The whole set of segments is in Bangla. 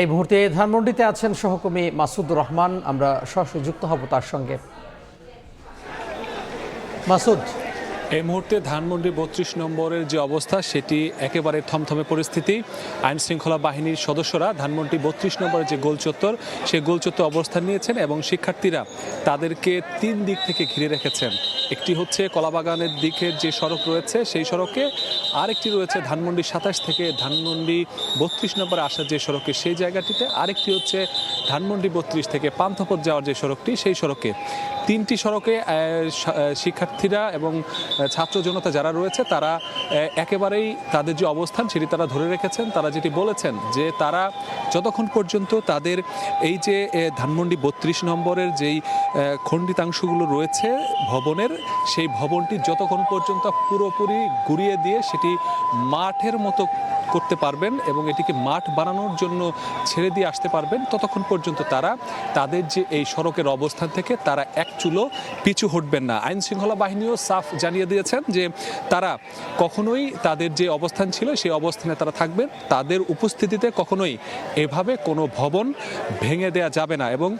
এই মুহূর্তে ধানমন্ডিতে আছেন সহকর্মী মাসুদ রহমান। আমরা সরাসরি যুক্ত হব তার সঙ্গে। মাসুদ এই মুহূর্তে ধানমন্ডি বত্রিশ নম্বরের যে অবস্থা, সেটি একেবারে থমথমে পরিস্থিতি। আইন শৃঙ্খলা বাহিনীর সদস্যরা ধানমন্ডি বত্রিশ নম্বরের যে গোল চত্বর, সেই গোল চত্বর অবস্থান নিয়েছেন এবং শিক্ষার্থীরা তাদেরকে তিন দিক থেকে ঘিরে রেখেছেন। একটি হচ্ছে কলাবাগানের দিকের যে সড়ক রয়েছে, সেই সড়কে আরেকটি রয়েছে ধানমন্ডি সাতাশ থেকে ধানমন্ডি বত্রিশ নম্বরে আসার যে সড়কে, সেই জায়গাটিতে আরেকটি হচ্ছে ধানমন্ডি বত্রিশ থেকে পান্থপথ যাওয়ার যে সড়কটি, সেই সড়কে। তিনটি সড়কে শিক্ষার্থীরা এবং ছাত্র জনতা যারা রয়েছে, তারা একেবারেই তাদের যে অবস্থান সেটি তারা ধরে রেখেছেন। তারা যেটি বলেছেন যে তারা যতক্ষণ পর্যন্ত তাদের এই যে ধানমন্ডি বত্রিশ নম্বরের যেই খণ্ডিতাংশগুলো রয়েছে ভবনের, সেই ভবনটি যতক্ষণ পর্যন্ত পুরোপুরি ঘুরিয়ে দিয়ে সেটি মাঠের মতো করতে পারবেন এবং এটিকে মাঠ বানানোর জন্য ছেড়ে দিয়ে আসতে পারবেন, ততক্ষণ পর্যন্ত তারা তাদের যে এই সড়কের অবস্থান থেকে তারা এক চুলো পিছু হটবেন না। আইন শৃঙ্খলা বাহিনীও সাফ জানিয়ে দিয়েছেন যে তারা কখনোই তাদের যে অবস্থান ছিল, সেই অবস্থানে তারা থাকবেন তাদের উপস্থিতিতে কখনোই এভাবে কোনো ভবন ভেঙে দেয়া যাবে না এবং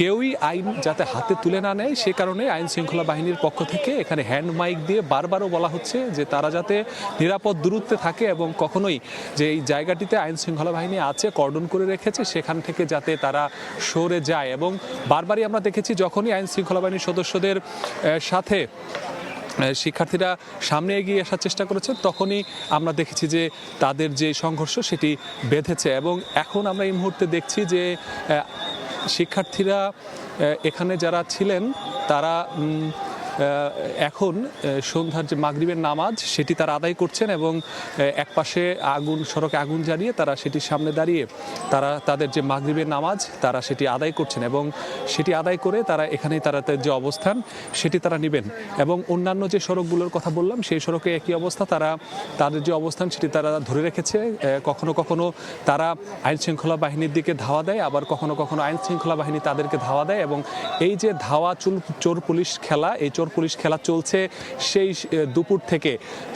কেউই আইন যাতে হাতে তুলে না নেয়, সে কারণে আইন শৃঙ্খলা বাহিনীর পক্ষ থেকে এখানে হ্যান্ড মাইক দিয়ে বারবারও বলা হচ্ছে যে তারা যাতে নিরাপদ দূরত্বে থাকে এবং কখনোই যে এই জায়গাটিতে আইন শৃঙ্খলা বাহিনী আছে, কর্ডন করে রেখেছে, সেখান থেকে যাতে তারা সরে যায়। এবং বারবারই আমরা দেখেছি যখনই আইন শৃঙ্খলা বাহিনীর সদস্যদের সাথে শিক্ষার্থীরা সামনে এগিয়ে আসার চেষ্টা করেছে, তখনই আমরা দেখেছি যে তাদের যে সংঘর্ষ সেটি বেঁধেছে এবং এখন আমরা এই মুহূর্তে দেখছি যে শিক্ষার্থীরা এখানে যারা ছিলেন, তারা এখন সন্ধ্যার যে মাগরিবের নামাজ, সেটি তারা আদায় করছেন এবং একপাশে আগুন, সড়কে আগুন জ্বালিয়ে তারা সেটির সামনে দাঁড়িয়ে তারা তাদের যে মাগরিবের নামাজ, তারা সেটি আদায় করছেন এবং সেটি আদায় করে তারা এখানেই তারা যে অবস্থান, সেটি তারা নেবেন। এবং অন্যান্য যে সড়কগুলোর কথা বললাম, সেই সড়কে একই অবস্থা, তারা তাদের যে অবস্থান, সেটি তারা ধরে রেখেছে। কখনো কখনো তারা আইন শৃঙ্খলা বাহিনীর দিকে ধাওয়া দেয়, আবার কখনো কখনো আইন শৃঙ্খলা বাহিনী তাদেরকে ধাওয়া দেয় এবং এই যে ধাওয়া, চুল, চোর, পুলিশ খেলা, এই চোর পুলিশ খেলা চলছে সেই দুপুর থেকে।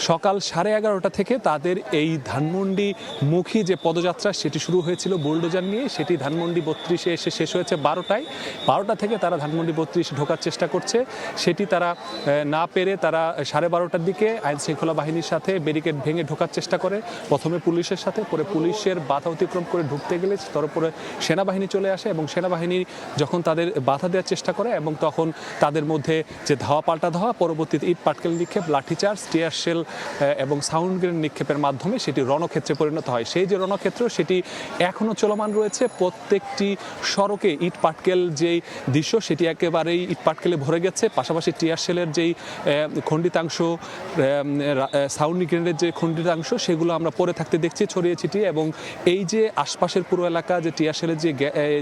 সকাল সাড়ে এগারোটা থেকে তাদের এই ধানমন্ডি মুখী যে পদযাত্রা, সেটি শুরু হয়েছিল বুলডোজার নিয়ে। সেটি ধানমন্ডি বত্রিশে এসে শেষ হয়েছে বারোটায়। বারোটা থেকে তারা ধানমন্ডি বত্রিশে ঢোকার চেষ্টা করছে। সেটি তারা না পেরে তারা সাড়ে বারোটার দিকে আইন শৃঙ্খলা বাহিনীর সাথে ব্যারিকেড ভেঙে ঢোকার চেষ্টা করে। প্রথমে পুলিশের সাথে, পরে পুলিশের বাধা অতিক্রম করে ঢুকতে গেলে তারপরে সেনাবাহিনী চলে আসে এবং সেনাবাহিনী যখন তাদের বাধা দেওয়ার চেষ্টা করে এবং তখন তাদের মধ্যে যে ধাওয়া পাল্টা ধাওয়া, পরবর্তীতে ইট পাটকেল নিক্ষেপ, লাঠিচার্জ, টিয়ার শেল এবং সাউন্ড গ্রেন নিক্ষেপের মাধ্যমে সেটি রণক্ষেত্রে পরিণত হয়। সেই যে রণক্ষেত্র, সেটি এখনও চলমান রয়েছে। প্রত্যেকটি সড়কে ইট পাটকেল যেই দৃশ্য, সেটি একেবারেই ইট পাটকেলে ভরে গেছে। পাশাপাশি টিয়ার শেলের যেই খণ্ডিতাংশ সাউন্ড গ্রেনেডের যে খণ্ডিতাংশ, সেগুলো আমরা পরে থাকতে দেখছি, ছড়িয়ে ছিটিয়ে, এবং এই যে আশপাশের পুরো এলাকা, যে টিয়ার শেলের যে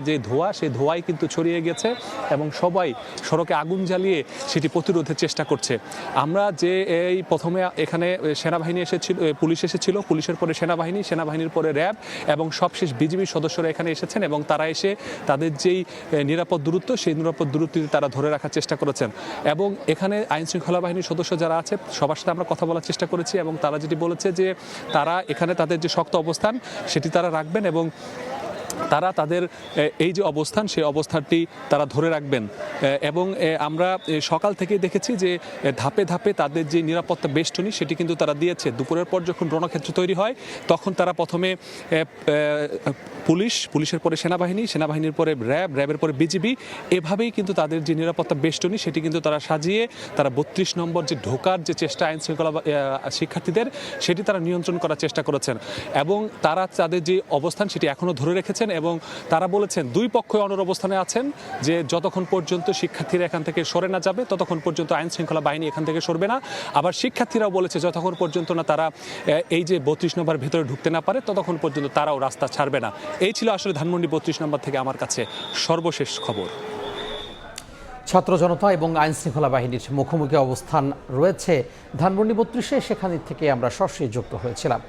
যে ধোঁয়া, সেই ধোঁয়াই কিন্তু ছড়িয়ে গেছে, এবং সবাই সড়কে আগুন জ্বালিয়ে সেটি প্রতিরোধের চেষ্টা করছে। আমরা যে এই প্রথমে এখানে সেনাবাহিনী এসেছিল পুলিশ এসেছিল, পুলিশের পরে সেনাবাহিনী, সেনাবাহিনীর পরে র্যাব এবং সবশেষ বিজিবির সদস্যরা এখানে এসেছেন এবং তারা এসে তাদের যেই নিরাপদ দূরত্ব, সেই নিরাপদ দূরত্বটি তারা ধরে রাখার চেষ্টা করেছেন। এবং এখানে আইন শৃঙ্খলা বাহিনীর সদস্য যারা আছে, সবার সাথে আমরা কথা বলার চেষ্টা করেছি এবং তারা যেটি বলেছে যে তারা এখানে তাদের যে শক্ত অবস্থান, সেটি তারা রাখবেন এবং তারা তাদের এই যে অবস্থান, সেই অবস্থানটি তারা ধরে রাখবেন। এবং আমরা সকাল থেকে দেখেছি যে ধাপে ধাপে তাদের যে নিরাপত্তা বেষ্টনী, সেটি কিন্তু তারা দিয়েছে। দুপুরের পর যখন রণক্ষেত্র তৈরি হয়, তখন তারা প্রথমে পুলিশ, পুলিশের পরে সেনাবাহিনী, সেনাবাহিনীর পরে র্যাব, র্যাবের পরে বিজিবি, এভাবেই কিন্তু তাদের যে নিরাপত্তা বেষ্টনী, সেটি কিন্তু তারা সাজিয়ে, তারা বত্রিশ নম্বর যে ঢোকার যে চেষ্টা, আইন শৃঙ্খলা শিক্ষার্থীদের, সেটি তারা নিয়ন্ত্রণ করার চেষ্টা করেছেন। এবং তারা তাদের যে অবস্থান, সেটি এখনও ধরে রেখেছেন। এবং তারা বলেছেন দুই পক্ষ অনর অবস্থানে আছেন যে যতক্ষণ পর্যন্ত শিক্ষার্থীরা এখান থেকে সরে না যাবে, ততক্ষণ পর্যন্ত আইন শৃঙ্খলা বাহিনী এখান থেকে সরবে না। আবার শিক্ষার্থীরাও বলেছে যতক্ষণ পর্যন্ত না তারা এই যে বত্রিশ নম্বর ভেতরে ঢুকতে না পারে, ততক্ষণ পর্যন্ত তারাও রাস্তা ছাড়বে না। এই ছিল আসলে ধানমন্ডি বত্রিশ নম্বর থেকে আমার কাছে সর্বশেষ খবর। ছাত্র জনতা এবং আইন শৃঙ্খলা বাহিনীর মুখোমুখি অবস্থান রয়েছে। ধানমন্ডি বত্রিশে সেখান থেকে আমরা সরাসরি যুক্ত হয়েছিলাম।